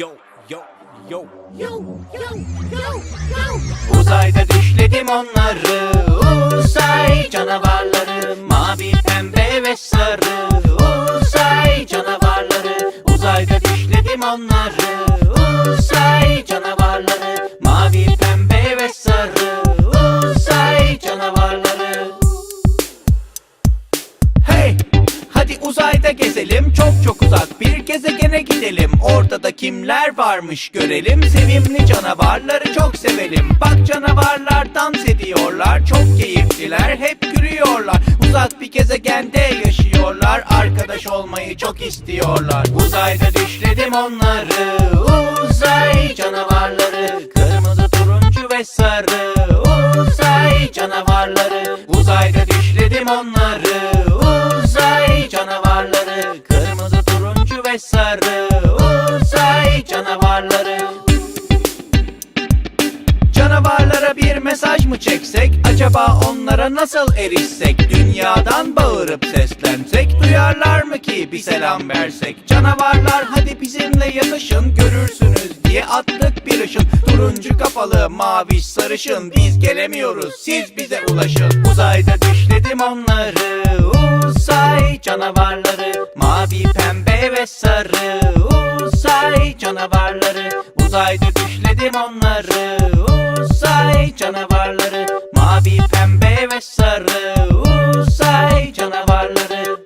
Yo yo yo. Uzayda düşledim onları. Uzay canavarları. Mavi pembe ve sarı. Uzay canavarları. Uzayda düşledim onları. Uzay canavarları kimler varmış görelim. Sevimli canavarları çok sevelim. Bak canavarlar dans ediyorlar. Çok keyifliler hep gülüyorlar. Uzak bir gezegende yaşıyorlar. Arkadaş olmayı çok istiyorlar. Uzayda düşledim onları. Uzay canavarları. Kırmızı turuncu ve sarı. Uzay canavarları. Uzayda düşledim onları. Uzay canavarları. Kırmızı turuncu ve sarı canavarları bir mesaj mı çeksek? Acaba onlara nasıl erişsek? Dünyadan bağırıp seslensek Duyarlar mı ki bir selam versek? Canavarlar hadi bizimle yatışın Görürsünüz diye attık bir ışın. Turuncu kafalı maviş sarışın Biz gelemiyoruz siz bize ulaşın. Uzayda düşledim onları Uzay canavarları. Mavi pembe ve sarı Uzay canavarları Uzayda düşledim onları. Uzay canavarları Mavi pembe ve sarı. Uzay canavarları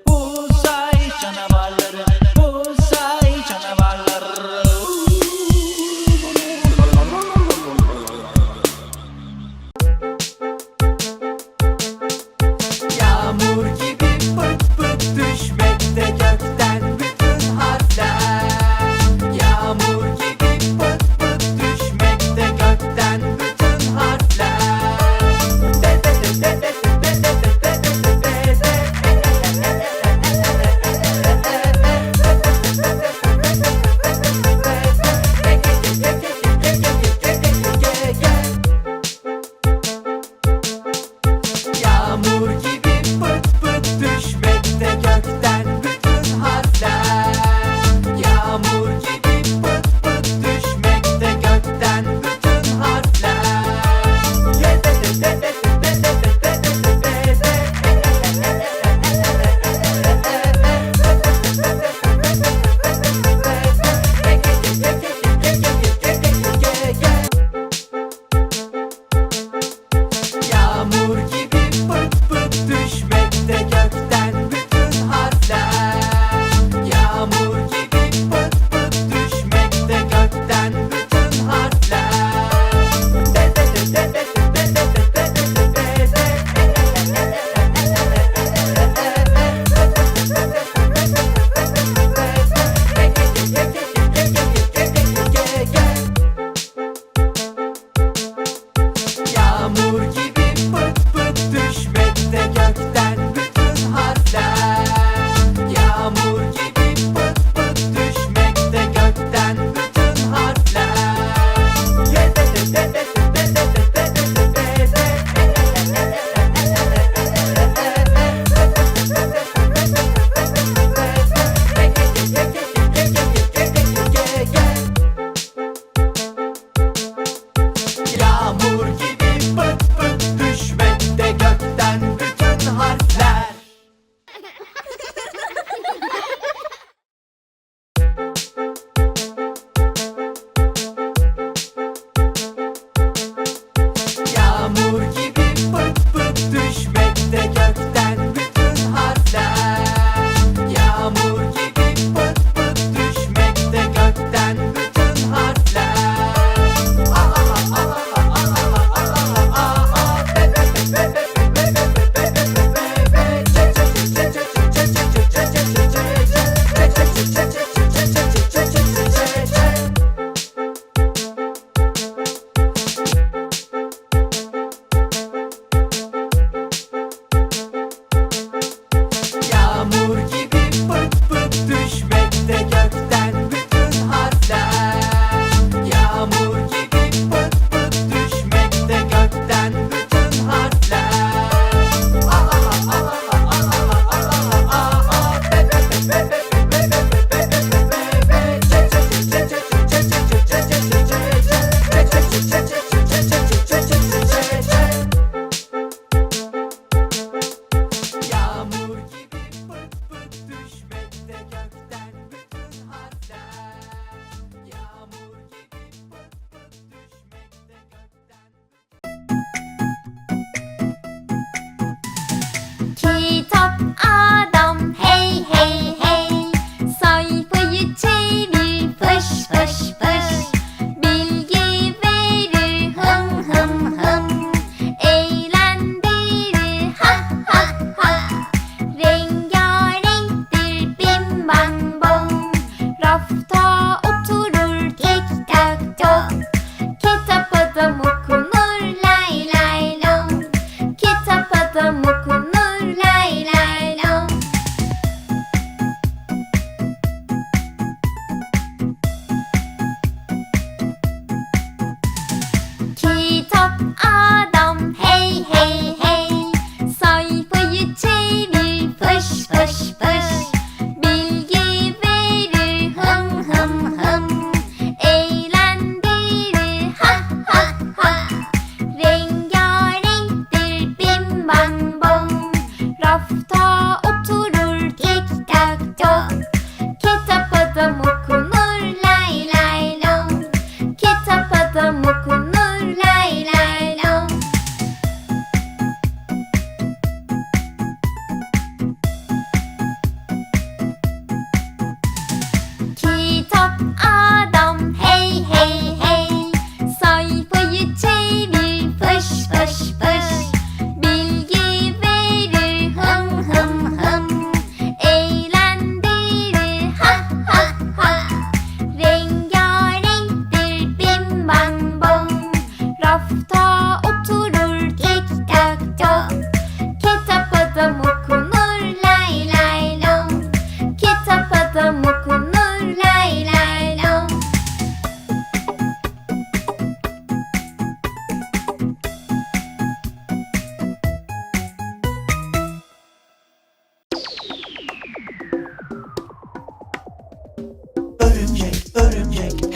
Euch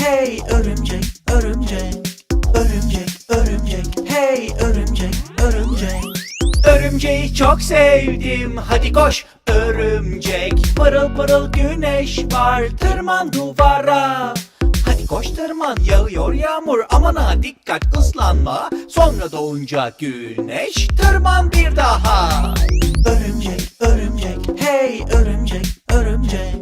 hey örümcek, örümcek. Örümcek, örümcek, hey örümcek, örümcek. Örümceği çok sevdim. Hadi koş örümcek. Pırıl pırıl güneş var tırman duvara. Hadi koş tırman yağıyor yağmur. Aman ha dikkat ıslanma. Sonra doğunca güneş tırman bir daha. Örümcek, örümcek, hey örümcek, örümcek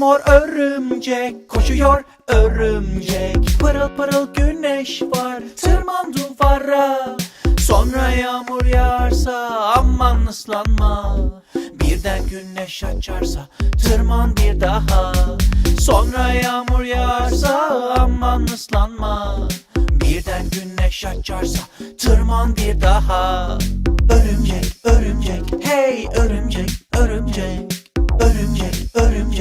mor örümcek koşuyor örümcek. Pırıl pırıl güneş var tırman duvara. Sonra yağmur yağarsa aman ıslanma. Birden güneş açarsa tırman bir daha. Sonra yağmur yağarsa aman ıslanma. Birden güneş açarsa tırman bir daha. Örümcek, örümcek, hey örümcek, örümcek Örümcek,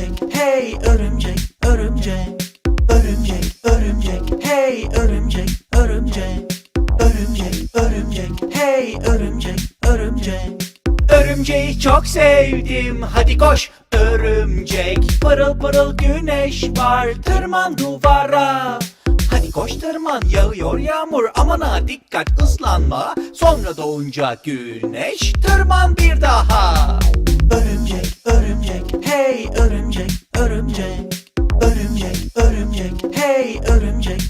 örümcek, hey örümcek, örümcek. Örümcek, örümcek, hey örümcek, örümcek. Örümcek, örümcek, hey örümcek, örümcek. Örümceği çok sevdim hadi koş örümcek. Pırıl pırıl güneş var tırman duvara. Hadi koş tırman yağıyor yağmur aman ha dikkat ıslanma. Sonra doğunca güneş tırman bir daha Örümcek, örümcek, hey örümcek, örümcek. Örümcek, örümcek, hey örümcek,